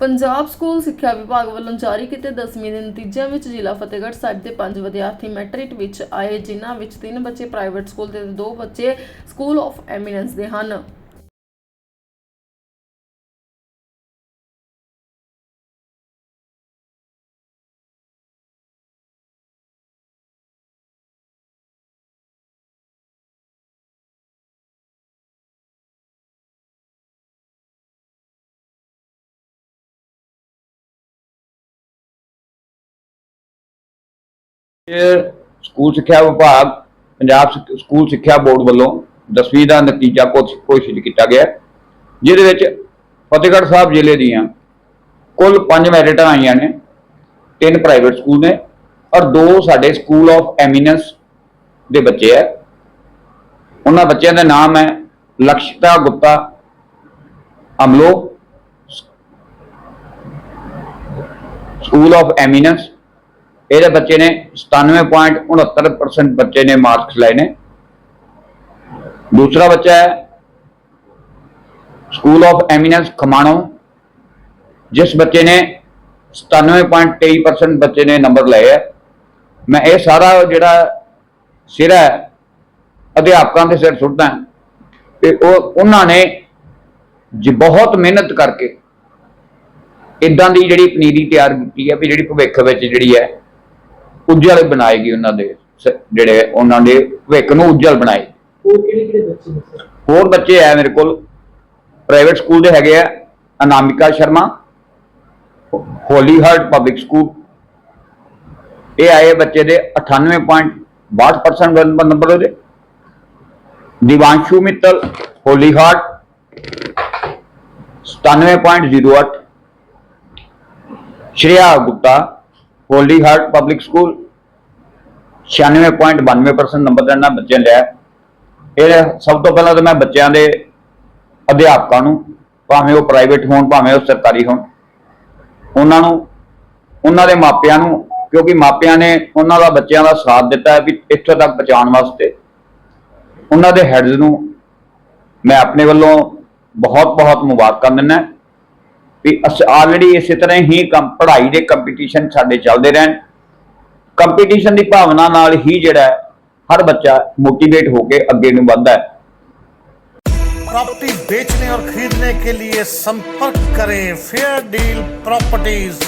Punjab school ਸਿੱਖਿਆ ਵਿਭਾਗ ਵੱਲੋਂ ਜਾਰੀ ਕੀਤੇ 10ਵੀਂ ਦੇ ਨਤੀਜਿਆਂ ਵਿੱਚ ਜ਼ਿਲ੍ਹਾ ਫਤਿਹਗੜ੍ਹ ਸਾਹਿਬ ਦੇ 5 ਵਿਦਿਆਰਥੀ ਮੈਟ੍ਰਿਕ ਵਿੱਚ ਆਏ, ਜਿਨ੍ਹਾਂ ਵਿੱਚ 3 ਬੱਚੇ ਪ੍ਰਾਈਵੇਟ ਸਕੂਲ ਤੇ 2 ਬੱਚੇ ਸਕੂਲ ਆਫ ਐਮੀਨੈਂਸ ਦੇ ਹਨ। ਸਕੂਲ ਸਿੱਖਿਆ ਵਿਭਾਗ, ਪੰਜਾਬ ਸਿੱਖ- ਸਕੂਲ ਸਿੱਖਿਆ ਬੋਰਡ ਵੱਲੋਂ 10ਵੀਂ ਦਾ ਨਤੀਜਾ ਘੋਸ਼- ਘੋਸ਼ਿਤ ਕੀਤਾ ਗਿਆ। ਜਿਹਦੇ ਵਿੱਚ ਫਤਿਹਗੜ੍ਹ ਸਾਹਿਬ ਜ਼ਿਲ੍ਹੇ ਦੀਆਂ ਕੁੱਲ 5 ਮੈਰਿਟਾਂ ਆਈਆਂ ਨੇ, ਤਿੰਨ ਪ੍ਰਾਈਵੇਟ ਸਕੂਲ ਨੇ ਔਰ ਦੋ ਸਾਡੇ ਸਕੂਲ ਆਫ ਐਮੀਨੈਂਸ ਦੇ ਬੱਚੇ ਹੈ ਉਹਨਾਂ ਬੱਚਿਆਂ ਦਾ ਨਾਮ ਹੈ Lakshita Gupta Amloh, school of eminence ਇਹਦੇ ਬੱਚੇ ਨੇ 97.69% ਬੱਚੇ ਨੇ ਮਾਰਕਸ ਲਏ ਨੇ। ਦੂਸਰਾ ਬੱਚਾ ਹੈ ਸਕੂਲ ਆਫ ਐਮੀਨੈਂਸ ਖਮਾਣੋ, ਜਿਸ ਬੱਚੇ ਨੇ 97.23% ਬੱਚੇ ਨੇ ਨੰਬਰ ਲਏ ਹੈ। ਮੈਂ ਇਹ ਸਾਰਾ ਜਿਹੜਾ ਸਿਰ ਹੈ, ਅਧਿਆਪਕਾਂ ਦੇ ਸਿਰ ਸੁੱਟਦਾ ਤੇ ਉਹ, ਉਹਨਾਂ ਨੇ ਜੀ ਬਹੁਤ ਮਿਹਨਤ ਕਰਕੇ ਇਦਾਂ ਦੀ ਜਿਹੜੀ ਪਨੀਰੀ ਤਿਆਰ ਕੀਤੀ ਹੈ ਵੀ ਜਿਹੜੀ ਭਵਿੱਖ ਵਿੱਚ ਜਿਹੜੀ ਹੈ ਉਜਲ ਬਣਾਏਗੀ ਉਹਨਾਂ ਦੇ ਸ- ਜਿਹੜੇ ਉਹਨਾਂ ਦੇ ਭਵਿੱਖ ਨੂੰ ਉਜਲ ਬਣਾਏ। ਹੋਰ ਕਿਹੜੇ ਕਿਹੜੇ ਬੱਚੇ ਨੇ ਸਰ? ਹੋਰ ਬੱਚੇ ਆ ਮੇਰੇ ਕੋਲ। ਪ੍ਰਾਈਵੇਟ ਸਕੂਲ ਦੇ ਹੈਗੇ ਆ Anamika Sharma Holy Heart Public School ਇਹ ਆਏ ਬੱਚੇ ਦੇ 98.62% ਨੰਬਰ ਉਹਦੇ। Divanshu Mittal Holy Heart 97.08 Shreya Gupta Holy Heart Public School 96.92% number ਲੈਣਾ ਇਹਨਾਂ ਬੱਚੇ ਨੇ ਲਿਆ। ਇਹ ਸਭ ਤੋਂ ਪਹਿਲਾਂ ਤਾਂ ਮੈਂ ਬੱਚਿਆਂ ਦੇ ਅਧਿਆਪਕਾਂ ਨੂੰ, ਭਾਵੇਂ ਉਹ ਪ੍ਰਾਈਵੇਟ ਹੋਣ, ਭਾਵੇਂ ਉਹ ਸਰਕਾਰੀ ਹੋਣ, ਉਹਨਾਂ ਨੂੰ, ਉਹਨਾਂ ਦੇ ਮਾਪਿਆਂ ਨੂੰ, ਕਿਉਂਕਿ ਮਾਪਿਆਂ ਨੇ ਉਹਨਾਂ ਦਾ ਬੱਚਿਆਂ ਦਾ ਸਾਥ ਦਿੱਤਾ ਹੈ ਵੀ ਇੱਥੋਂ ਤੱਕ ਪਹੁੰਚਾਉਣ ਵਾਸਤੇ। ਉਹਨਾਂ ਦੇ ਹੈਡਸ ਨੂੰ ਮੈਂ ਆਪਣੇ ਵੱਲੋਂ ਬਹੁਤ ਬਹੁਤ ਮੁਬਾਰਕਾਂ ਦਿੰਦਾ ਵੀ ਅਸੀਂ ਆਲਰੇਡੀ ਇਸੇ ਤਰ੍ਹਾਂ ਹੀ ਕੰਮ, ਪੜ੍ਹਾਈ ਦੇ ਕੰਪੀਟੀਸ਼ਨ ਸਾਡੇ ਚੱਲਦੇ ਰਹਿਣ। ਕੰਪੀਟੀਸ਼ਨ ਦੀ ਭਾਵਨਾ ਨਾਲ ਹੀ ਜਿਹੜਾ ਹੈ, ਹਰ ਬੱਚਾ ਮੋਟੀਵੇਟ ਹੋ ਕੇ ਅੱਗੇ ਨੂੰ ਵੱਧਦਾ ਹੈ प्रॉपर्टी बेचने और खरीदने के लिए संपर्क करें फेयर डील प्रॉपर्टीज